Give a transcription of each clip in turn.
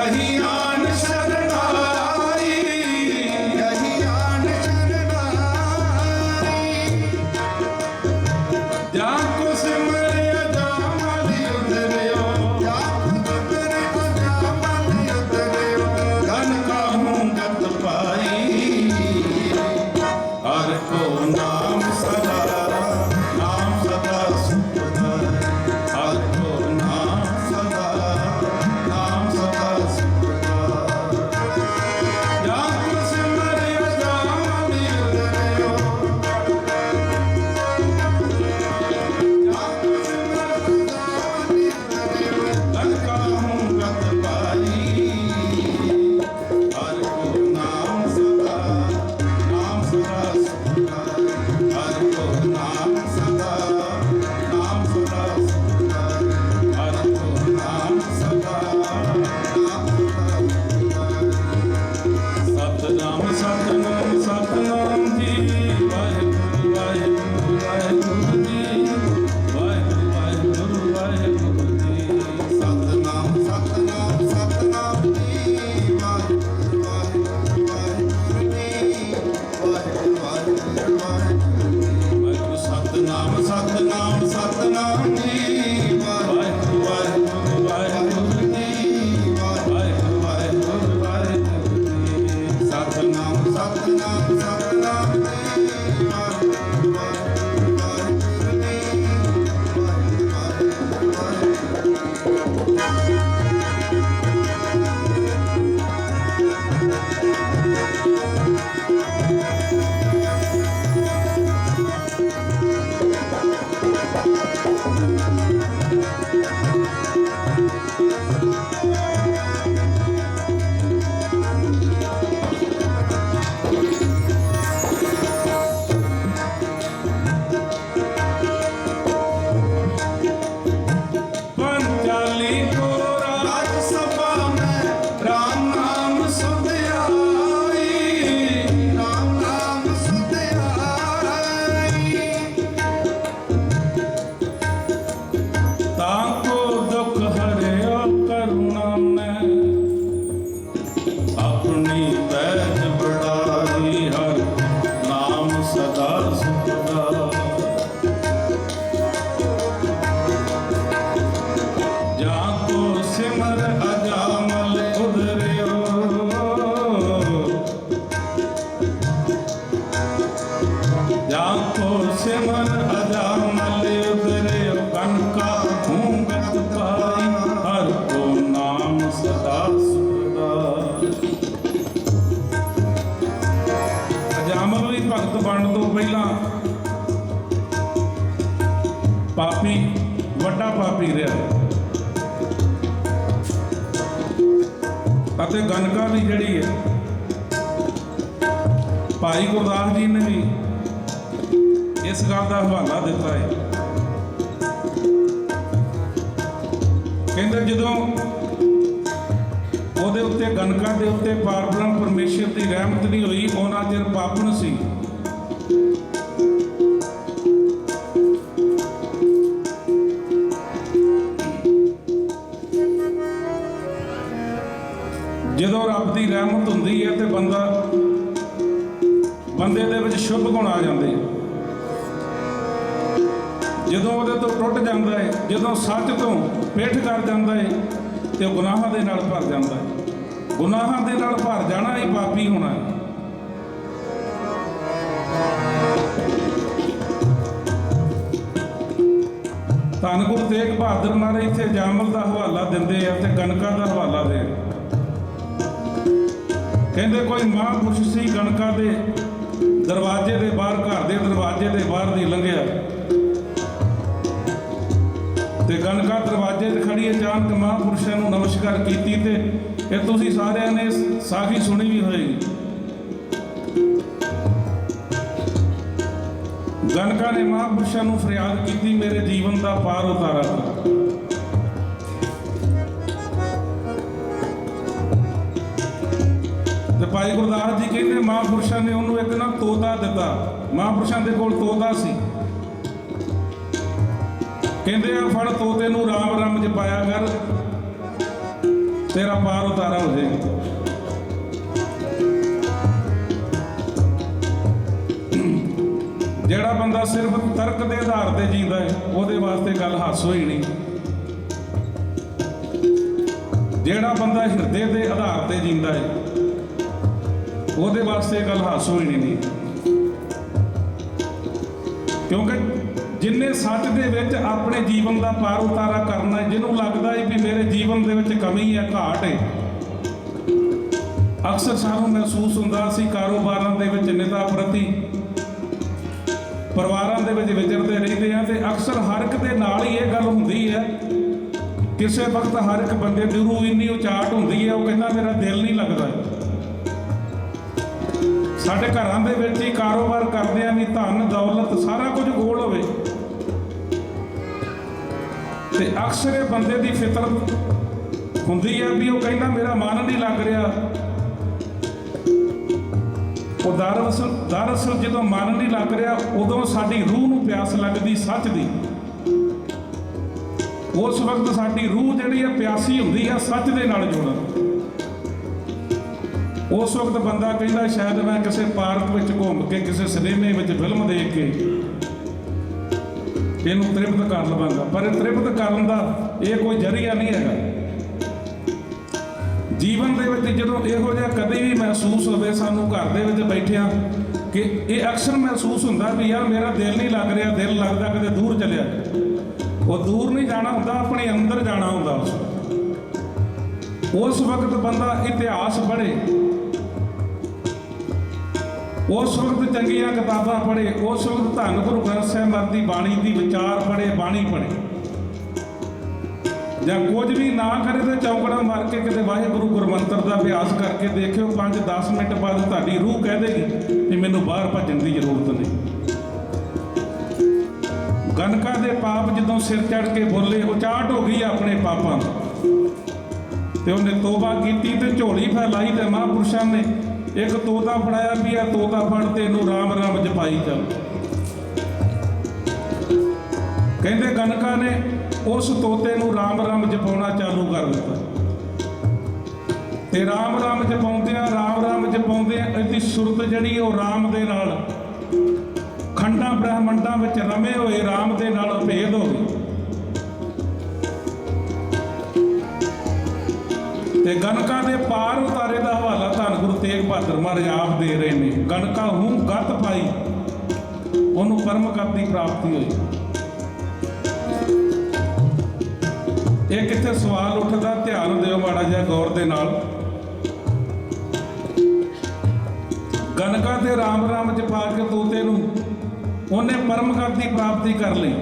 I hear you. ਅਤੇ ਗਨਕਾ ਵੀ ਜਿਹੜੀ ਹੈ, ਭਾਈ ਗੁਰਦਾਸ ਜੀ ਨੇ ਵੀ ਇਸ ਗੱਲ ਦਾ ਹਵਾਲਾ ਦਿੱਤਾ ਹੈ। ਕਹਿੰਦੇ ਜਦੋਂ ਉਹਦੇ ਉੱਤੇ ਗਨਕਾ ਦੇ ਉੱਤੇ ਪਾਰਬ੍ਰਹਮ ਪਰਮੇਸ਼ਰ ਦੀ ਰਹਿਮਤ ਨਹੀਂ ਹੋਈ, ਉਹਨਾਂ ਚਿਰ ਪਾਪਣ ਸੀ। ਜਦੋਂ ਰੱਬ ਦੀ ਰਹਿਮਤ ਹੁੰਦੀ ਹੈ ਤੇ ਬੰਦਾ ਬੰਦੇ ਦੇ ਵਿੱਚ ਸ਼ੁਭ ਗੁਣ ਆ ਜਾਂਦੇ ਜਦੋਂ ਉਹਦੇ ਤੋਂ ਟੁੱਟ ਜਾਂਦਾ ਹੈ, ਜਦੋਂ ਸੱਚ ਤੋਂ ਪੇਠ ਕਰ ਜਾਂਦਾ ਹੈ, ਤੇ ਉਹ ਗੁਨਾਹਾਂ ਦੇ ਨਾਲ ਭਰ ਜਾਂਦਾ ਹੈ। ਗੁਨਾਹਾਂ ਦੇ ਨਾਲ ਭਰ ਜਾਣਾ ਹੀ ਪਾਪੀ ਹੋਣਾ ਹੈ। ਧੰਨ ਗੁਰੂ ਤੇਗ ਬਹਾਦਰ ਨਾਲ ਇੱਥੇ ਜਾਮਲ ਦਾ ਹਵਾਲਾ ਦਿੰਦੇ ਆ ਤੇ ਗਨਕਾ ਦਾ ਹਵਾਲਾ ਦੇ ਕਹਿੰਦੇ ਕੋਈ ਮਹਾਂਪੁਰਸ਼ ਸੀ ਗਣਕਾ ਦੇ ਦਰਵਾਜ਼ੇ ਦੇ ਬਾਹਰ, ਘਰ ਦੇ ਦਰਵਾਜ਼ੇ ਦੇ ਬਾਹਰ ਦੀ ਲੰਘਿਆ। ਤੇ ਗਣਕਾ ਦਰਵਾਜ਼ੇ ਤੇ ਖੜੀ ਅਚਾਨਕ ਮਹਾਂਪੁਰਸ਼ਾਂ ਨੂੰ ਨਮਸਕਾਰ ਕੀਤੀ ਤੇ ਇਹ ਤੁਸੀਂ ਸਾਰਿਆਂ ਨੇ ਸਾਖੀ ਸੁਣੀ ਵੀ ਹੋਏਗੀ। ਗਣਕਾ ਨੇ ਮਹਾਂਪੁਰਸ਼ਾਂ ਨੂੰ ਫਰਿਆਦ ਕੀਤੀ, ਮੇਰੇ ਜੀਵਨ ਦਾ ਪਾਰ ਉਤਾਰਾ ਭਾਈ ਗੁਰਦਾਸ ਜੀ ਕਹਿੰਦੇ ਮਹਾਂਪੁਰਸ਼ਾਂ ਨੇ ਉਹਨੂੰ ਇੱਕ ਨਾ ਤੋਤਾ ਦਿੱਤਾ। ਮਹਾਂਪੁਰਸ਼ਾਂ ਦੇ ਕੋਲ ਤੋਤਾ ਸੀ। ਕਹਿੰਦੇ ਆ, ਫੜ ਤੋਤੇ ਨੂੰ ਰਾਮ ਰਾਮ ਜਪਾਇਆ ਕਰ। ਤੇਰਾ ਪਾਰ ਉਤਾਰਾ ਹੋ ਜਾਏਗਾ। ਜਿਹੜਾ ਬੰਦਾ ਸਿਰਫ ਤਰਕ ਦੇ ਆਧਾਰ ਤੇ ਜੀਂਦਾ ਹੈ, ਉਹਦੇ ਵਾਸਤੇ ਗੱਲ ਹਾਸੋ ਹੀ ਨਹੀਂ। ਜਿਹੜਾ ਬੰਦਾ ਹਿਰਦੇ ਦੇ ਆਧਾਰ ਤੇ ਜੀਂਦਾ ਹੈ ਉਹਦੇ ਵਾਸਤੇ ਇਹ ਗੱਲ ਹਾਸੋ ਹੀ ਨਹੀਂ। ਕਿਉਂਕਿ ਜਿੰਨੇ ਸੱਚ ਦੇ ਵਿੱਚ ਆਪਣੇ ਜੀਵਨ ਦਾ ਪਾਰ ਉਤਾਰਾ ਕਰਨਾ ਜਿਹਨੂੰ ਲੱਗਦਾ ਹੈ ਵੀ ਮੇਰੇ ਜੀਵਨ ਦੇ ਵਿੱਚ ਕਮੀ ਹੈ, ਘਾਟ ਹੈ। ਅਕਸਰ ਸਾਨੂੰ ਮਹਿਸੂਸ ਹੁੰਦਾ ਸੀ ਕਾਰੋਬਾਰਾਂ ਦੇ ਵਿੱਚ ਨਿਤਾ ਪ੍ਰਤੀ ਪਰਿਵਾਰਾਂ ਦੇ ਵਿੱਚ ਵਿਚਰਦੇ ਰਹਿੰਦੇ ਆ ਤੇ ਅਕਸਰ ਹਰ ਇੱਕ ਦੇ ਨਾਲ ਹੀ ਇਹ ਗੱਲ ਹੁੰਦੀ ਹੈ, ਕਿਸੇ ਵਕਤ ਹਰ ਇੱਕ ਬੰਦੇ ਦੀ ਰੂਹ ਇੰਨੀ ਉਚਾਟ ਹੁੰਦੀ ਹੈ, ਉਹ ਕਹਿੰਦਾ, ਮੇਰਾ ਦਿਲ ਨਹੀਂ ਲੱਗਦਾ। ਸਾਡੇ ਘਰਾਂ ਦੇ ਵਿੱਚ ਹੀ ਕਾਰੋਬਾਰ ਕਰਦਿਆਂ ਵੀ ਧਨ, ਦੌਲਤ, ਸਾਰਾ ਕੁਝ ਗੋਲ ਹੋਵੇ। ਤੇ ਅਕਸਰ ਇਹ ਬੰਦੇ ਦੀ ਫਿਤਰਤ ਹੁੰਦੀ ਹੈ ਵੀ ਉਹ ਕਹਿੰਦਾ, ਮੇਰਾ ਮਨ ਨਹੀਂ ਲੱਗ ਰਿਹਾ। ਉਹ ਦਰਅਸਲ ਦਰਅਸਲ ਜਦੋਂ ਮਨ ਨਹੀਂ ਲੱਗ ਰਿਹਾ, ਉਦੋਂ ਸਾਡੀ ਰੂਹ ਨੂੰ ਪਿਆਸ ਲੱਗਦੀ ਸੱਚ ਦੀ। ਉਸ ਵਕਤ ਸਾਡੀ ਰੂਹ ਜਿਹੜੀ ਹੈ ਪਿਆਸੀ ਹੁੰਦੀ ਹੈ ਸੱਚ ਦੇ ਨਾਲ ਜੁੜਨ। ਉਸ ਵਕਤ ਬੰਦਾ ਕਹਿੰਦਾ ਸ਼ਾਇਦ ਮੈਂ ਕਿਸੇ ਪਾਰਕ ਵਿੱਚ ਘੁੰਮ ਕੇ ਕਿਸੇ ਸਿਨੇਮੇ ਵਿੱਚ ਫਿਲਮ ਦੇਖ ਕੇ ਇਹਨੂੰ ਤ੍ਰਿਪਤ ਕਰ ਲਵਾਂਗਾ। ਪਰ ਇਹ ਤ੍ਰਿਪਤ ਕਰਨ ਦਾ ਇਹ ਕੋਈ ਜਰੀਆ ਨਹੀਂ ਹੈਗਾ। ਜੀਵਨ ਦੇ ਵਿੱਚ ਜਦੋਂ ਇਹੋ ਜਿਹਾ ਕਦੇ ਵੀ ਮਹਿਸੂਸ ਹੋਵੇ, ਸਾਨੂੰ ਘਰ ਦੇ ਵਿੱਚ ਬੈਠਿਆਂ ਕਿ ਇਹ ਅਕਸਰ ਮਹਿਸੂਸ ਹੁੰਦਾ ਵੀ ਯਾਰ ਮੇਰਾ ਦਿਲ ਨਹੀਂ ਲੱਗ ਰਿਹਾ, ਦਿਲ ਲੱਗਦਾ ਕਿਤੇ ਦੂਰ ਚਲਿਆ। ਉਹ ਦੂਰ ਨਹੀਂ ਜਾਣਾ ਹੁੰਦਾ, ਆਪਣੇ ਅੰਦਰ ਜਾਣਾ ਹੁੰਦਾ ਉਸ ਵਕਤ। ਬੰਦਾ ਇਤਿਹਾਸ ਪੜ੍ਹੇ। ਉਸ ਵਕਤ ਚੰਗੀਆਂ ਕਿਤਾਬਾਂ ਪੜ੍ਹੇ, ਉਸ ਵਕਤ ਧੰਨ ਗੁਰੂ ਗ੍ਰੰਥ ਸਾਹਿਬ ਦੀ ਬਾਣੀ ਦੀ ਵਿਚਾਰ ਪੜ੍ਹੇ, ਬਾਣੀ ਪੜ੍ਹੇ ਜਾਂ ਕੁਝ ਵੀ ਨਾ ਕਰੇ ਤੇ ਚੌਂਕੜਾ ਮਾਰ ਕੇ ਕਿਤੇ ਵਾਹਿਗੁਰੂ ਗੁਰਮੰਤਰ ਦਾ ਅਭਿਆਸ ਕਰਕੇ ਦੇਖਿਓ 5-10 ਮਿੰਟ ਬਾਅਦ ਤੁਹਾਡੀ ਰੂਹ ਕਹਿ ਦੇਗੀ ਕਿ ਮੈਨੂੰ ਬਾਹਰ ਭੱਜਣ ਦੀ ਜ਼ਰੂਰਤ ਨਹੀਂ ਗਨਕਾ ਦੇ ਪਾਪ ਜਦੋਂ ਸਿਰ ਚੜ ਕੇ ਬੋਲੇ ਉਚਾਟ ਹੋ ਗਈ ਆਪਣੇ ਪਾਪਾਂ ਤੋਂ। ਤੇ ਉਹਨੇ ਤੋਬਾ ਕੀਤੀ ਤੇ ਝੋਲੀ ਫੈਲਾਈ ਤੇ ਮਹਾਂਪੁਰਸ਼ਾਂ ਨੇ ਇੱਕ ਤੋਤਾ ਫੜਾਇਆ ਵੀ ਆ, ਤੋਤਾ ਫੜ ਤੇ ਇਹਨੂੰ ਰਾਮ ਰਾਮ ਜਪਾਈ ਚੱਲ। ਕਹਿੰਦੇ ਗਨਕਾ ਨੇ ਉਸ ਤੋਤੇ ਨੂੰ ਰਾਮ ਰਾਮ ਜਪਾਉਣਾ ਚਾਲੂ ਕਰ ਦਿੱਤਾ। ਤੇ ਰਾਮ ਰਾਮ ਜਪਾਉਂਦਿਆਂ, ਰਾਮ ਰਾਮ ਜਪਾਉਂਦਿਆਂ ਇਹਦੀ ਸੁਰਤ ਜਿਹੜੀ ਉਹ ਰਾਮ ਦੇ ਨਾਲ, ਖੰਡਾਂ ਬ੍ਰਹਮੰਡਾਂ ਵਿੱਚ ਰਮੇ ਹੋਏ, ਰਾਮ ਦੇ ਨਾਲ ਭੇਦ ਹੋ ਗਈ ਤੇ ਗਨਕਾ ਦੇ ਪਾਰ ਉਤਾਰੇ ਦਾ ਹਵਾਲਾ ਧੰਨ ਗੁਰੂ ਤੇਗ ਬਹਾਦਰ ਮਹਾਰਾਜ ਆਪ ਦੇ ਰਹੇ ਨੇ। ਗਨਕਾ ਹੂੰ ਗਤ ਪਾਈ, ਉਹਨੂੰ ਪਰਮ ਗਤ ਦੀ ਪ੍ਰਾਪਤੀ ਹੋਈ। ਇਹ ਕਿੱਥੇ ਸਵਾਲ ਉੱਠਦਾ, ਧਿਆਨ ਦਿਓ ਮਾੜਾ ਜਿਹਾ ਗੌਰ ਦੇ ਨਾਲ। ਗਨਕਾ ਤੇ ਰਾਮ ਰਾਮ ਜਪਾ ਕੇ ਤੋਤੇ ਨੂੰ ਉਹਨੇ ਪਰਮ ਗਤ ਦੀ ਪ੍ਰਾਪਤੀ ਕਰ ਲਈ।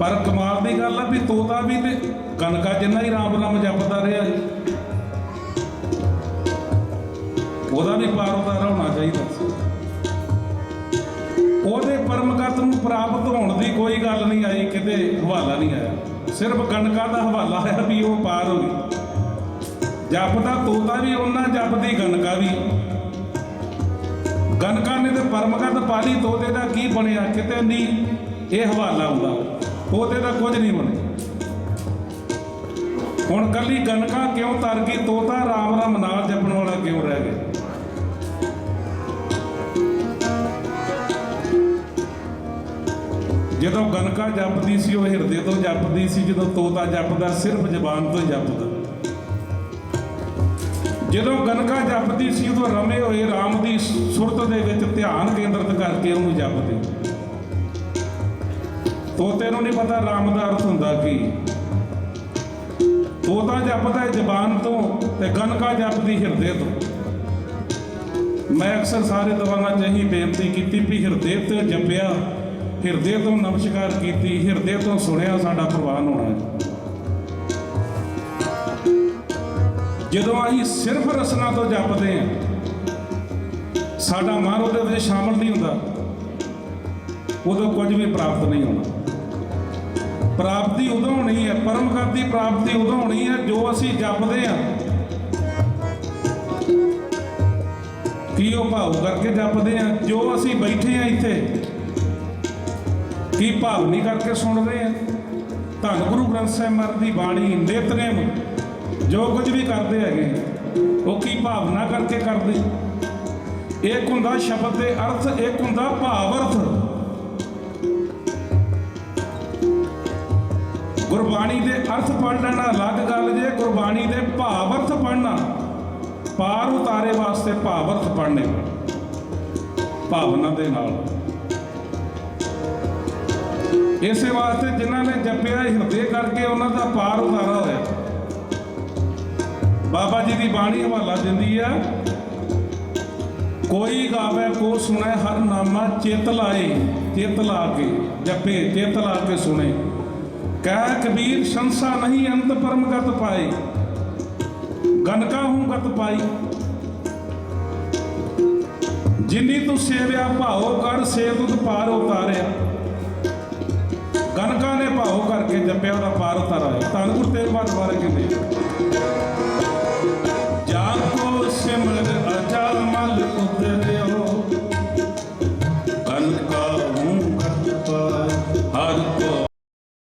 ਪਰ ਕਮਾਲ ਦੀ ਗੱਲ ਆ ਵੀ ਤੋਤਾ ਵੀ ਤੇ ਗਨਕਾ ਜਿੰਨਾ ਹੀ ਰਾਮ ਰਾਮ ਜਪਦਾ ਰਿਹਾ ਉਹਦਾ ਵੀ ਪਾਰ ਉਤਾਰਾ ਹੋਣਾ ਚਾਹੀਦਾ। ਸੀ ਉਹਦੇ ਪਰਮਗਤ ਨੂੰ ਪ੍ਰਾਪਤ ਹੋਣ ਦੀ ਕੋਈ ਗੱਲ ਨਹੀਂ ਆਈ, ਕਿਤੇ ਹਵਾਲਾ ਨਹੀਂ ਆਇਆ। ਸਿਰਫ ਗਨਕਾ ਦਾ ਹਵਾਲਾ ਆਇਆ ਵੀ ਉਹ ਪਾਰ ਹੋ ਗਈ। ਜਪਦਾ ਤੋਤਾ ਵੀ, ਉਹਨਾਂ ਜਪਦੀ ਗਨਕਾ ਵੀ। ਗਨਕਾ ਨੇ ਤੇ ਪਰਮਗਤ ਪਾਲੀ, ਤੋਤੇ ਦਾ ਕੀ ਬਣਿਆ? ਕਿਤੇ ਨਹੀਂ ਇਹ ਹਵਾਲਾ ਹੁੰਦਾ ਤੋਤੇ ਦਾ ਕੁਝ ਨਹੀਂ ਬਣਿਆ। ਹੁਣ ਕੱਲੀ ਗਨਕਾ ਕਿਉਂ ਤਰ ਗਈ? ਤੋਤਾ ਰਾਮ ਰਾਮ ਨਾਲ ਜਪਣ ਵਾਲਾ ਕਿਉਂ ਰਹਿ ਗਿਆ? ਜਦੋਂ ਗਨਕਾ ਜਪਦੀ ਸੀ, ਉਹ ਹਿਰਦੇ ਤੋਂ ਜਪਦੀ ਸੀ। ਜਦੋਂ ਤੋਤਾ ਜਪਦਾ, ਸਿਰਫ ਜ਼ਬਾਨ ਤੋਂ ਜਪਦਾ। ਜਦੋਂ ਗਨਕਾ ਜਪਦੀ ਸੀ, ਉਦੋਂ ਰਮੇ ਹੋਏ RAM ਦੀ ਸੁਰਤ ਦੇ ਵਿੱਚ ਧਿਆਨ ਕੇਂਦਰਿਤ ਕਰਕੇ ਉਹਨੂੰ ਜਪਦੇ। ਤੋਤੇ ਨੂੰ ਨਹੀਂ ਪਤਾ RAM ਦਾ ਅਰਥ ਹੁੰਦਾ ਕੀ। ਤੋਤਾ ਜਪਦਾ ਹੈ ਜ਼ਬਾਨ ਤੋਂ ਤੇ ਗਨਕਾ ਜਪਦੀ ਹਿਰਦੇ ਤੋਂ। ਮੈਂ ਅਕਸਰ ਸਾਰੇ ਦਵਾਨਾਂ ਚ ਇਹੀ ਬੇਨਤੀ ਕੀਤੀ ਵੀ ਹਿਰਦੇ ਤੋਂ ਜਪਿਆ, ਹਿਰਦੇ ਤੋਂ ਨਮਸਕਾਰ ਕੀਤੀ, ਹਿਰਦੇ ਤੋਂ ਸੁਣਿਆ ਸਾਡਾ ਪ੍ਰਵਾਨ ਹੋਣਾ ਹੈ। ਜਦੋਂ ਅਸੀਂ ਸਿਰਫ ਰਸਨਾ ਤੋਂ ਜਪਦੇ ਹਾਂ, ਸਾਡਾ ਮਨ ਉਹਦੇ ਵਿੱਚ ਸ਼ਾਮਲ ਨਹੀਂ ਹੁੰਦਾ। ਉਦੋਂ ਕੁਝ ਵੀ ਪ੍ਰਾਪਤ ਨਹੀਂ ਹੋਣਾ। ਪ੍ਰਾਪਤੀ ਉਦੋਂ ਹੋਣੀ ਹੈ, ਪਰਮ ਗਤ ਦੀ ਪ੍ਰਾਪਤੀ ਉਦੋਂ ਹੋਣੀ ਹੈ, ਜੋ ਅਸੀਂ ਜਪਦੇ ਹਾਂ। ਕੀ ਉਹ ਭਾਵ ਕਰਕੇ ਜਪਦੇ ਹਾਂ? ਜੋ ਅਸੀਂ ਬੈਠੇ ਹਾਂ ਇੱਥੇ, ਕੀ ਭਾਵ ਨਹੀਂ ਕਰਕੇ ਸੁਣ ਰਹੇ ਹਾਂ? ਧੰਨ ਗੁਰੂ ਗ੍ਰੰਥ ਸਾਹਿਬ ਮਹਾਰਾਜ ਦੀ ਬਾਣੀ ਨਿਤਨੇਮ ਜੋ ਕੁਝ ਵੀ ਕਰਦੇ ਹੈਗੇ, ਉਹ ਕੀ ਭਾਵਨਾ ਕਰਕੇ ਕਰਦੇ? ਇੱਕ ਹੁੰਦਾ ਸ਼ਬਦ ਦੇ ਅਰਥ, ਇੱਕ ਹੁੰਦਾ ਭਾਵ ਅਰਥ। ਗੁਰਬਾਣੀ ਦੇ ਅਰਥ ਪੜ ਲੈਣਾ, ਅਲੱਗ ਗੱਲ ਜੇ ਗੁਰਬਾਣੀ ਦੇ ਭਾਵ ਅਰਥ ਪੜ੍ਹਨਾ। ਪਾਰ ਉਤਾਰੇ ਵਾਸਤੇ ਭਾਵ ਅਰਥ ਪੜ੍ਹਨੇ ਭਾਵਨਾ ਦੇ ਨਾਲ। ਇਸੇ ਵਾਸਤੇ ਜਿਨ੍ਹਾਂ ਨੇ ਜਪਿਆ ਹਿਰਦੇ ਕਰਕੇ ਉਹਨਾਂ ਦਾ ਪਾਰ ਉਤਾਰਾ ਹੋਇਆ। ਬਾਬਾ ਜੀ ਦੀ ਬਾਣੀ ਹਵਾਲਾ ਦਿੰਦੀ ਆ, ਕੋਈ ਗਾਵੇ ਕੋ ਸੁਣੇ ਹਰ ਨਾਮਾ ਚਿਤ ਲਾਏ, ਚਿਤ ਲਾ ਕੇ ਜਪੇ, ਚਿਤ ਲਾ ਕੇ ਸੁਣੇ। ਕਹਿ ਕਬੀਰ ਸੰਸਾ ਨਹੀਂ ਅੰਤ ਪਰਮ ਗਤ ਪਾਏ। ਗਨਕਾ ਹੂੰ ਗਤ ਪਾਈ। ਜਿੰਨੀ ਤੂੰ ਸੇਵਿਆ ਭਾਉ ਕਰ ਸੇ ਤੁਧ ਪਾਰ ਉਤਾਰਿਆ। ਗਨਕਾ ਨੇ ਭਾਉ ਕਰਕੇ ਜਪਿਆ, ਉਹਦਾ ਪਾਰ ਉਤਾਰਿਆ। ਧੰਨ ਗੁਰੂ ਤੇਗ ਬਹਾਦਰ ਬਾਰੇ ਕਹਿੰਦੇ